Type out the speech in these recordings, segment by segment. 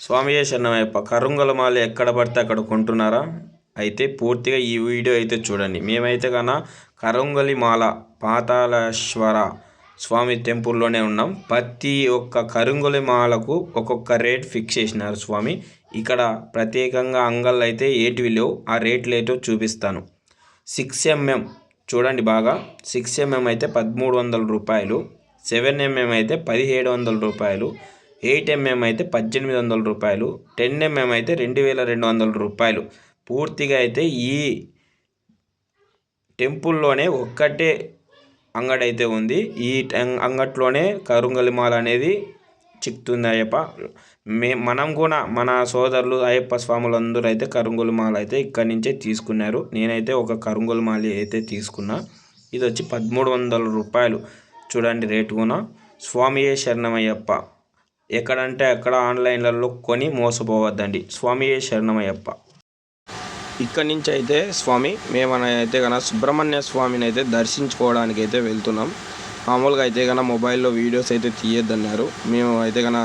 స్వామి శరణమయ్యప్ప కరుంగలమాల ఎక్కడ పడితే అక్కడ కొంటున్నారా? అయితే పూర్తిగా ఈ వీడియో అయితే చూడండి. మేమైతే కన్నా కరుంగలిమాల పాతాళేశ్వర స్వామి టెంపుల్లోనే ఉన్నాం. ప్రతి ఒక్క కరుంగలిమాలకు ఒక్కొక్క రేట్ ఫిక్స్ చేసినారు స్వామి. ఇక్కడ ప్రత్యేకంగా అంగళ్ళు అయితే ఏటివి లేవు. ఆ రేట్లు ఏటో చూపిస్తాను. సిక్స్ ఎంఎం చూడండి బాగా. సిక్స్ ఎంఎం అయితే పదమూడు వందల రూపాయలు. సెవెన్ ఎంఎం అయితే పదిహేడు వందల రూపాయలు. ఎయిట్ ఎంఎం అయితే పద్దెనిమిది వందల రూపాయలు టెన్ ఎంఎం అయితే రెండు వేల రెండు వందల రూపాయలు. పూర్తిగా అయితే ఈ టెంపుల్లోనే ఒక్కటే అంగడి అయితే ఉంది. ఈ టెం- అంగట్లోనే కరుంగలిమాల అనేది చిక్కుతుంది అయ్యప్ప. మే మనం కూడా మన సోదరులు అయ్యప్ప స్వాములు అందరూ అయితే కరుంగులమాల అయితే ఇక్కడి నుంచే తీసుకున్నారు. నేనైతే ఒక కరుంగులమాల అయితే తీసుకున్నా. ఇది వచ్చి పదమూడు వందల రూపాయలు. చూడండి రేటు కూడా. స్వామియే శరణమయ్యప్ప. ఎక్కడంటే అక్కడ ఆన్లైన్లలో కొని మోసపోవద్దండి. స్వామి శరణమయ్యప్ప. ఇక్కడి నుంచి అయితే స్వామి మేమనైతే కన సుబ్రహ్మణ్య స్వామిని అయితే దర్శించుకోవడానికి అయితే వెళ్తున్నాం. మామూలుగా అయితే కన మొబైల్లో వీడియోస్ అయితే తీయొద్దన్నారు. మేము అయితే కన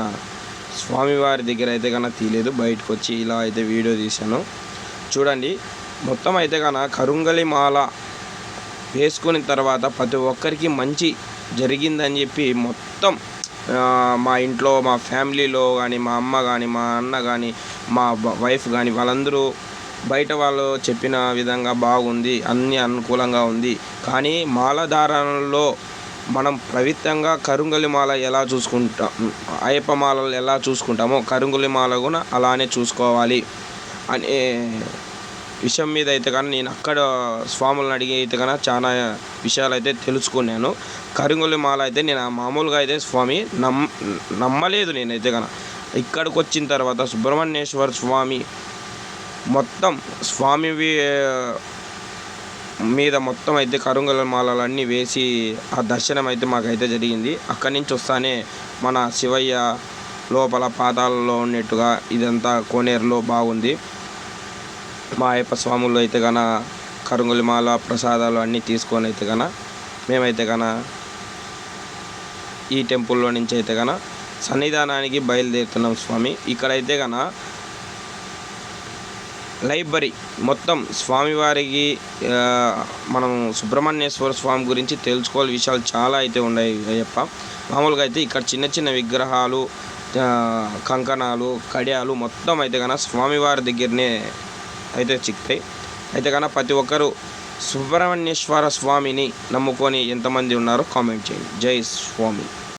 స్వామివారి దగ్గర అయితే కన తీయలేదు. బయటకు వచ్చి ఇలా అయితే వీడియో తీశాను. చూడండి మొత్తం అయితే కన కరుంగలి మాల వేసుకున్న తర్వాత ప్రతి ఒక్కరికి మంచి జరిగిందని చెప్పి మొత్తం మా ఇంట్లో మా ఫ్యామిలీలో కానీ మా అమ్మ కానీ మా అన్న కానీ మా వైఫ్ కానీ వాళ్ళందరూ బయట వాళ్ళు చెప్పిన విధంగా బాగుంది అన్ని అనుకూలంగా ఉంది. కానీ మాలధారణలో మనం పవిత్రంగా కరుంగలి మాల ఎలా చూసుకుంటాం అయ్యప్ప మాలలు ఎలా చూసుకుంటామో కరుంగలి మాల కూడా అలానే చూసుకోవాలి. అనే విషయం మీద అయితే కానీ నేను అక్కడ స్వాములను అడిగి అయితే కానీ చాలా విషయాలు అయితే తెలుసుకున్నాను. కరుంగలి మాల అయితే నేను ఆ మామూలుగా అయితే స్వామి నమ్ నమ్మలేదు నేనైతే కన. ఇక్కడికి వచ్చిన తర్వాత సుబ్రహ్మణ్యేశ్వర స్వామి మొత్తం స్వామి మీద మొత్తం అయితే కరుంగల మాలలన్నీ వేసి ఆ దర్శనం అయితే మాకైతే జరిగింది. అక్కడి నుంచి వస్తానే మన శివయ్య లోపల పాతాలలో ఉన్నట్టుగా ఇదంతా కోనేరులో బాగుంది. మా అయ్యప్ప స్వాములు అయితే గన కరుంగులి మాల ప్రసాదాలు అన్నీ తీసుకొని అయితే గన మేమైతే గన ఈ టెంపుల్లో నుంచి అయితే గన సన్నిధానానికి బయలుదేరుతున్నాం స్వామి. ఇక్కడైతే గన లైబ్రరీ మొత్తం స్వామివారికి మనం సుబ్రహ్మణ్యేశ్వర స్వామి గురించి తెలుసుకోవాలి విషయాలు చాలా అయితే ఉన్నాయి అయ్యప్ప. మామూలుగా అయితే ఇక్కడ చిన్న చిన్న విగ్రహాలు కంకణాలు కడియాలు మొత్తం అయితే కన స్వామివారి దగ్గరనే అయితే చిక్తాయి అయితే కన్నా ప్రతి ఒక్కరూ సుబ్రహ్మణ్యేశ్వర స్వామిని నమ్ముకొని ఎంతమంది ఉన్నారో కామెంట్ చేయండి. జై స్వామి.